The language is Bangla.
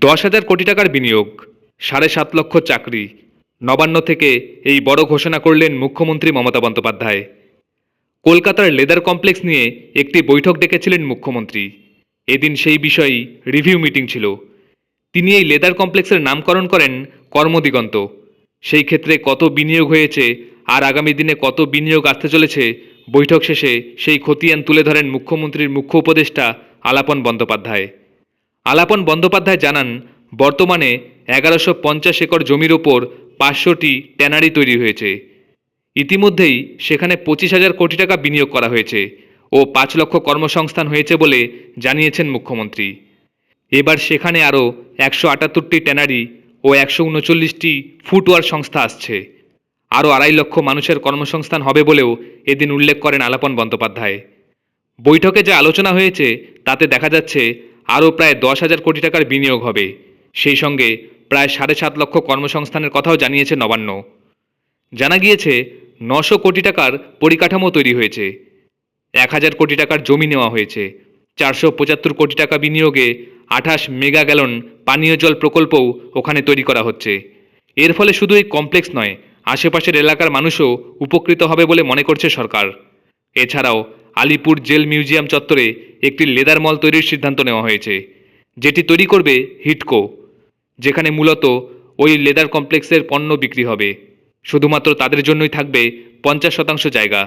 দশ হাজার কোটি টাকার বিনিয়োগ, সাড়ে সাত লক্ষ চাকরি, নবান্ন থেকে এই বড় ঘোষণা করলেন মুখ্যমন্ত্রী মমতা বন্দ্যোপাধ্যায়। কলকাতার লেদার কমপ্লেক্স নিয়ে একটি বৈঠক ডেকেছিলেন মুখ্যমন্ত্রী। এদিন সেই বিষয়েই রিভিউ মিটিং ছিল। তিনি এই লেদার কমপ্লেক্সের নামকরণ করেন কর্মদিগন্ত। সেই ক্ষেত্রে কত বিনিয়োগ হয়েছে আর আগামী দিনে কত বিনিয়োগ আসতে চলেছে, বৈঠক শেষে সেই খতিয়ান তুলে ধরেন মুখ্যমন্ত্রীর মুখ্য উপদেষ্টা আলাপন বন্দ্যোপাধ্যায়। আলাপন বন্দ্যোপাধ্যায় জানান, বর্তমানে এগারোশো পঞ্চাশ একর জমির ওপর পাঁচশোটি ট্যানারি তৈরি হয়েছে। ইতিমধ্যেই সেখানে পঁচিশ হাজার কোটি টাকা বিনিয়োগ করা হয়েছে ও পাঁচ লক্ষ কর্মসংস্থান হয়েছে বলে জানিয়েছেন মুখ্যমন্ত্রী। এবার সেখানে আরও একশো আটাত্তরটি ট্যানারি ও একশো উনচল্লিশটি ফুটওয়ার সংস্থা আসছে। আরও আড়াই লক্ষ মানুষের কর্মসংস্থান হবে বলেও এদিন উল্লেখ করেন আলাপন বন্দ্যোপাধ্যায়। বৈঠকে যে আলোচনা হয়েছে, তাতে দেখা যাচ্ছে আরও প্রায় দশ হাজার কোটি টাকার বিনিয়োগ হবে। সেই সঙ্গে প্রায় সাড়ে সাত লক্ষ কর্মসংস্থানের কথাও জানিয়েছে নবান্ন। জানা গিয়েছে, নশো কোটি টাকার পরিকাঠামো তৈরি হয়েছে। এক হাজার কোটি টাকার জমি নেওয়া হয়েছে। চারশো পঁচাত্তর কোটি টাকা বিনিয়োগে আঠাশ মেগা গ্যালন পানীয় জল প্রকল্পও ওখানে তৈরি করা হচ্ছে। এর ফলে শুধু এই কমপ্লেক্স নয়, আশেপাশের এলাকার মানুষও উপকৃত হবে বলে মনে করছে সরকার। এছাড়াও আলিপুর জেল মিউজিয়াম চত্বরে একটি লেদার মল তৈরির সিদ্ধান্ত নেওয়া হয়েছে, যেটি তৈরি করবে হিটকো, যেখানে মূলত ওই লেদার কমপ্লেক্সের পণ্য বিক্রি হবে। শুধুমাত্র তাদের জন্যই থাকবে পঞ্চাশ শতাংশ জায়গা।